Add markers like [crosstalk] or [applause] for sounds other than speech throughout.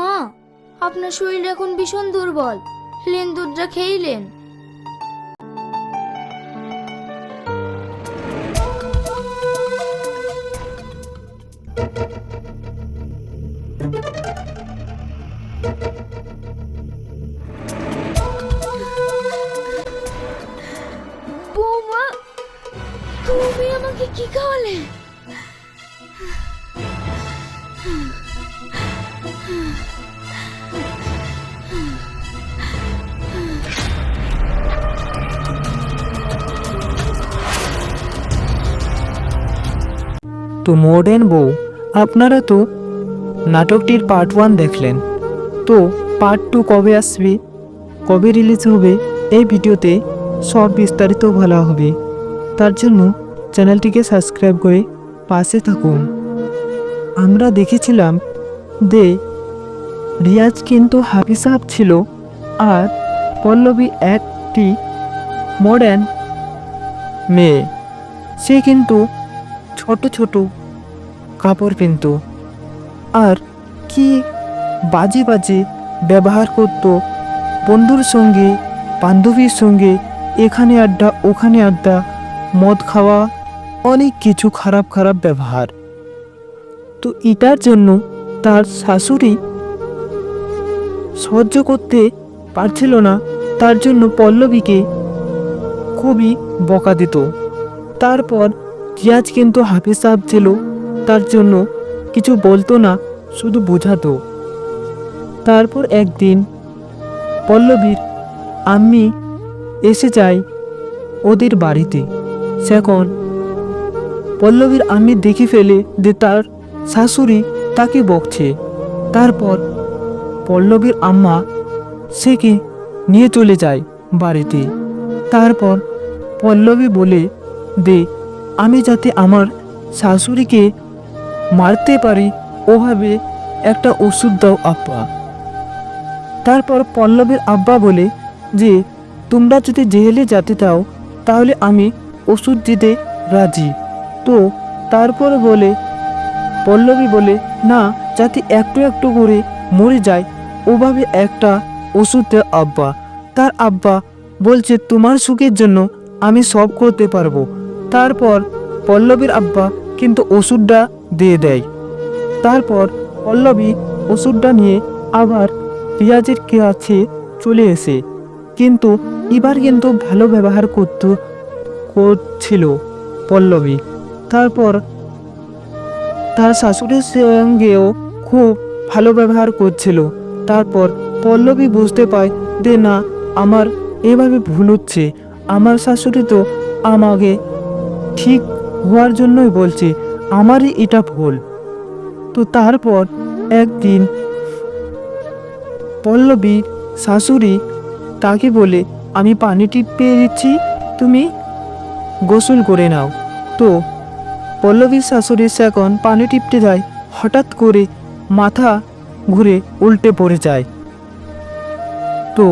মা আপনার শরীর এখন ভীষণ দুর্বল। লেন দুধটা খেইলেন। বৌমা তুমি আমাকে কি খাওয়ালে? তো মডার্ন বউ, আপনারা তো নাটকটির পার্ট ওয়ান দেখলেন। তো পার্ট টু কবে আসবে? কবে রিলিজ হবে? এই ভিডিওতে সব বিস্তারিত বলা হবে। তার জন্য চ্যানেলটিকে সাবস্ক্রাইব করে পাশে থাকুন। আমরা দেখেছিলাম যে রিয়াজ কিন্তু হাফিসাব ছিল আর পল্লবী একটি মডার্ন মেয়ে। সে কিন্তু ছোট ছোট কাপড় পিনত। আর কি বাজে বাজে ব্যবহার করত বন্ধুর সঙ্গে, বান্ধবীর সঙ্গে, এখানে আড্ডা, ওখানে আড্ডা, মদ খাওয়া, অনেক কিছু খারাপ খারাপ ব্যবহার। তো এটার জন্য তার শাশুড়ি সহ্য করতে পারছিল না, তার জন্য পল্লবীকে খুবই বকা দিত। তারপর রিয়াজ কিন্তু হাফিজ সাহেব ছিল, তার জন্য কিছু বলতো না, শুধু বোঝাতো। তারপর একদিন পল্লবীর আম্মি এসে যায় ওদের বাড়িতে। সেখন পল্লবীর আম্মি দেখে ফেলে যে তার শাশুড়ি তাকে বকছে। তারপর পল্লবীর আম্মা সেকে নিয়ে চলে যায় বাড়িতে। তারপর পল্লবী বলে দে আমি যাতে আমার শাশুড়িকে মারতে পারি, ওভাবে একটা ওষুধ দাও আব্বা। তারপর পল্লবীর আব্বা বলে যে, তোমরা যদি জেলে যেতে চাও, তাহলে আমি ওষুধ দিতে রাজি। তো তারপর বলে, পল্লবী বলে, না, যাতে একটু একটু করে মরে যায়, ওভাবে একটা ওষুধ দেয় আব্বা। তার আব্বা বলছে, তোমার সুখের জন্য আমি সব করতে পারব। তারপর পল্লবীর আব্বা কিন্তু ওষুধটা দিয়ে দেয়। তারপর পল্লবী ওষুধটা নিয়ে আবার রিয়াজের কাছে চলে এসে কিন্তু এবার কিন্তু ভালো ব্যবহার করত, করছিল পল্লবী। তারপর তার শাশুড়ির সঙ্গেও খুব ভালো ব্যবহার করছিল। তারপর পল্লবী বুঝতে পায় যে, না, আমার এভাবে ভুল হচ্ছে। আমার শাশুড়ি তো আমাকে ঠিক হওয়ার জন্যই বলছে, আমারই এটা ভুল। তো তারপর একদিন পল্লবীর শাশুড়ি তাকে বলে, আমি পানি টিপে দিচ্ছি, তুমি গোসল করে নাও। তো পল্লবীর শাশুড়ি এখন পানি টিপতে যায়, হঠাৎ করে মাথা ঘুরে উল্টে পড়ে যায়। তো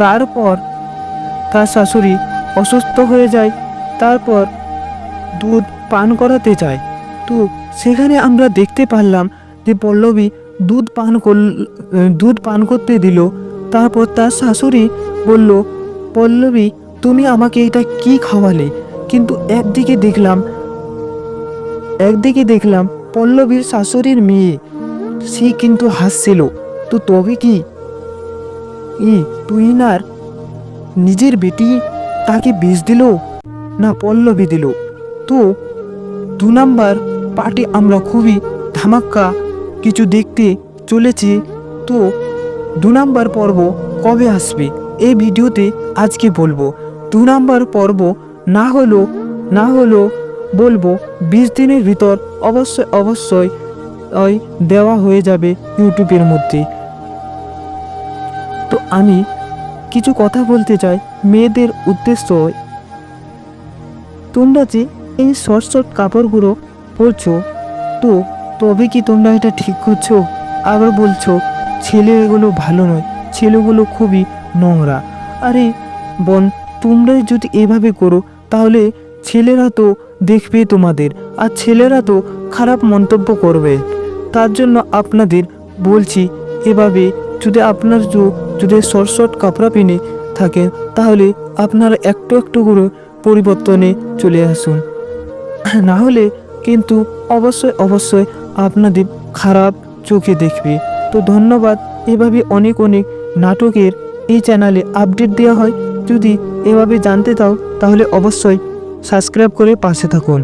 তারপর তার শাশুড়ি অসুস্থ হয়ে যায়, তারপর দুধ পান করাতে যায় তো সেখানে আমরা দেখতে পারলাম যে পল্লবী দুধ পান করল দুধ পান করতে দিল। তারপর তার শাশুড়ি বলল, পল্লবী, তুমি আমাকে এটা কি খাওয়ালে? কিন্তু একদিকে দেখলাম একদিকে দেখলাম পল্লবীর শাশুড়ির মেয়ে। সে কিন্তু হাসছিল। তো তবে কি? ই, তুই নার নিজের বেটি তাকে বিষ দিল? না, পল্লবী দিল। তো দু নাম্বার পার্টি আমরা খুবই ধামাক্কা কিছু দেখতে চলেছি। তো দু নাম্বার পর্ব কবে আসবে? এই ভিডিওতে আজকে বলব। দু নাম্বার পর্ব না হলো না হলো বলব, বিশ দিনের ভিতর অবশ্যই অবশ্যই ওই দেওয়া হয়ে যাবে ইউটিউবের মধ্যে। তো আমি কিছু কথা বলতে চাই। মেয়েদের উদ্দেশ্য। তোমরা যে এই শর্ট শর্ট কাপড়গুলো পরছো? তো তবে কি তোমরা এটা ঠিক করছ? আবার বলছো, ছেলে এগুলো ভালো নয়, ছেলেগুলো খুবই নোংরা। আরে বোন, তোমরাই যদি এভাবে করো, তাহলে ছেলেরা তো দেখবে তোমাদের, আর ছেলেরা তো খারাপ মন্তব্য করবে। তার জন্য আপনাদের বলছি, এভাবে যদি আপনার যদি শর্ট শর্ট কাপড়া পিনে থাকেন, তাহলে আপনারা একটু একটু করে পরিবর্তনে চলে আসুন। [coughs] না হলে কিন্তু অবশ্যই অবশ্যই আপনাদের খারাপ চোখে দেখবে। তো ধন্যবাদ। এভাবে অনেক অনেক নাটকের এই চ্যানেলে আপডেট দেওয়া হয়। যদি এভাবে জানতে চাও, তাহলে অবশ্যই সাবস্ক্রাইব করে পাশে থাকুন।